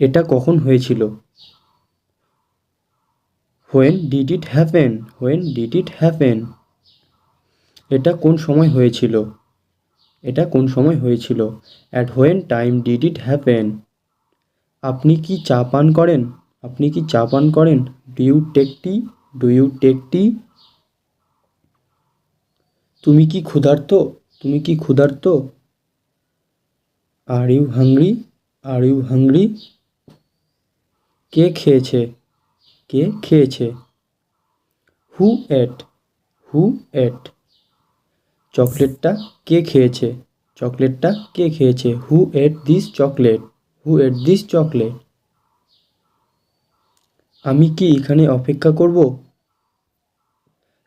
এটা কখন হয়েছিল? When did it happen when did it happen এটা কোন সময় হয়েছিল? এটা কোন সময় হয়েছিল? At when time did it happen আপনি কি চা পান করেন? আপনি কি চা পান করেন? Do you take tea do you take tea তুমি কি ক্ষুধার্ত? তুমি কি ক্ষুধার্ত? Are you hungry are you hungry কে খেয়েছে? কে খেয়েছে? হু এট হু এট। চকলেটটা কে খেয়েছে? চকলেটটা কে খেয়েছে? Who ate this chocolate, who ate this chocolate. আমি কি এখানে অপেক্ষা করব?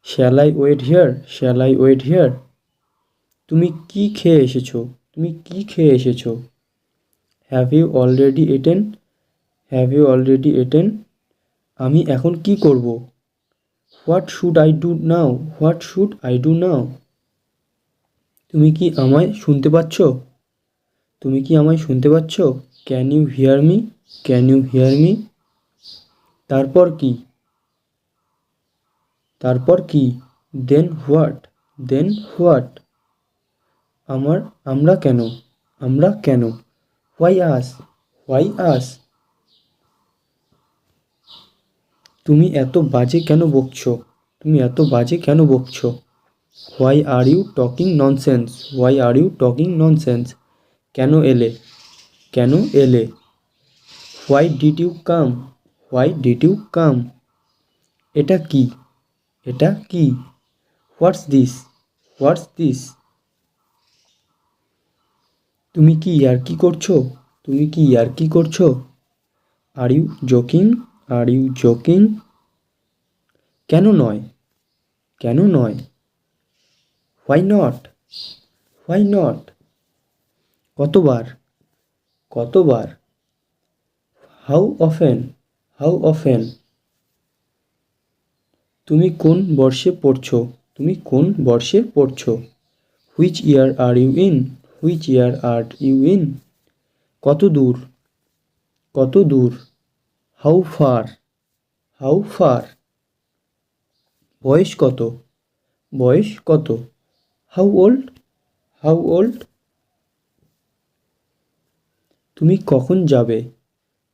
Shall I wait here, shall I wait here. তুমি কি খেয়ে এসেছ? তুমি কি খেয়ে এসেছ? Have you already eaten have you already eaten আমি এখন কি করব? What should I do now what should I do now তুমি কি আমায় শুনতে পাচ্ছ? তুমি কি আমায় শুনতে পাচ্ছ? Can you hear me can you hear me তারপর কি? তারপর কি? দেন হোয়াট দেন হোয়াট আমার, আমরা কেন? আমরা কেন? হোয়াই আস হোয়াই আস তুমি এত বাজে কেন বকছো? তুমি এত বাজে কেন বকছো? Why are you talking nonsense why are you talking nonsense কেন এলে? কেন এলে? Why did you come why did you come এটা কি? এটা কি? হোয়াটস দিস হোয়াটস দিস তুমি কি ইয়ার্কি করছ? তুমি কি ইয়ার্কি করছ? Are you joking are you joking কেন নয়? কেন নয়? হোয়াই নট হোয়াই নট কতবার? কতবার? হাউ অফেন হাউ অফেন তুমি কোন বর্ষে পড়ছো? তুমি কোন বর্ষে পড়ছো? Which year are you in which year are you in কত দূর? কত দূর? হাউ ফার হাউ ফার বয়স কত? বয়স কত? হাউ ওল্ড হাউ ওল্ড তুমি কখন যাবে?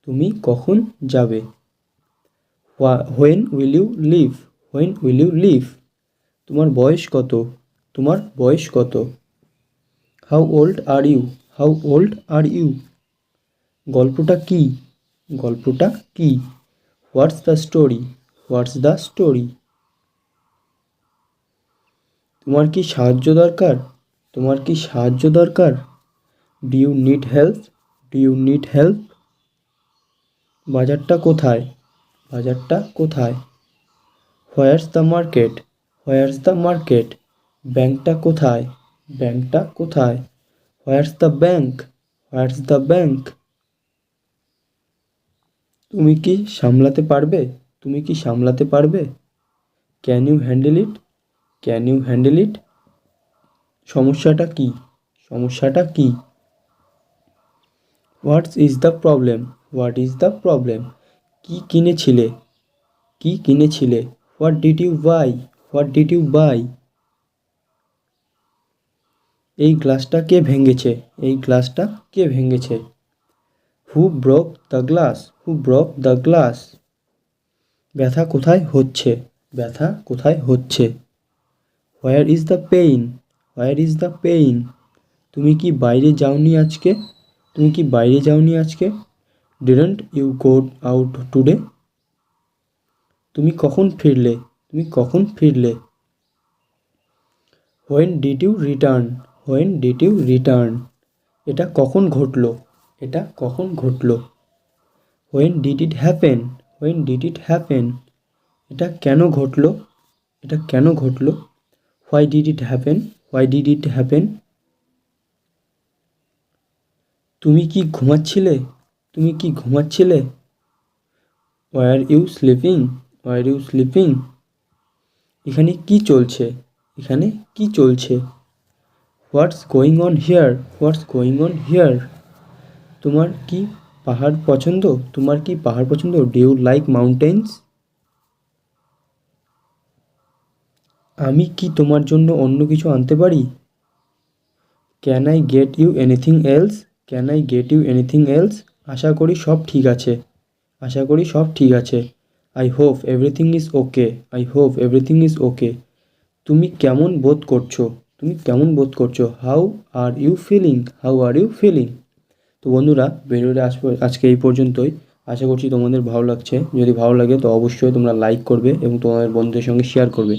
তুমি কখন যাবে? When will you leave when will you leave তোমার বয়স কত? তোমার বয়স কত? How old are you how old are you গল্পটা কি? গল্পটা কি? What's the story what's the story তোমার কি সাহায্য দরকার? তোমার কি সাহায্য দরকার? Do you need help do you need help বাজারটা কোথায়? বাজারটা কোথায়? Where's the market where's the market ব্যাংকটা কোথায়? ব্যাংকটা কোথায়? Where's the bank where's the bank তুমি কি সামলাতে পারবে? তুমি কি সামলাতে পারবে? Can you handle it can you handle it সমস্যাটা কি? সমস্যাটা কি? What's is the problem what is the problem কি কিনেছিলে? কি কিনেছিলে? What did you buy what did you buy এই গ্লাসটা কে ভেঙেছে? এই গ্লাসটা কে ভেঙেছে? Who broke the glass broke the glass ব্যথা কোথায় হচ্ছে? ব্যথা কোথায় হচ্ছে? Where is the pain where is the pain তুমি কি বাইরে যাওনি আজকে? তুমি কি বাইরে যাওনি আজকে? Didn't you go out today তুমি কখন ফিরলে? তুমি কখন ফিরলে? When did you return when did you return এটা কখন ঘটলো? এটা কখন ঘটলো? When did it happen when did it happen এটা কেন ঘটলো? এটা কেন ঘটলো? Why did it happen why did it happen তুমি কি ঘুমাচ্ছিলে? তুমি কি ঘুমাচ্ছিলে? Were you sleeping were you sleeping এখানে কি চলছে? এখানে কি চলছে? What's going on here what's going on here তোমার কি পাহাড় পছন্দ? তোমার কি পাহাড় পছন্দ? ডু ইউ লাইক মাউন্টেন্স আমি কি তোমার জন্য অন্য কিছু আনতে পারি? Can I get you anything else can I get you anything else আশা করি সব ঠিক আছে। আশা করি সব ঠিক আছে। I hope everything is okay I hope everything is okay তুমি কেমন বোধ করছ? তুমি কেমন বোধ করছ? How are you feeling how are you feeling তো বন্ধুরা, ভিডিওটা আজ আজকে এই পর্যন্তই। আশা করছি তোমাদের ভালো লাগছে। যদি ভালো লাগে, তো অবশ্যই তোমরা লাইক করবে এবং তোমাদের বন্ধুদের সঙ্গে শেয়ার করবে।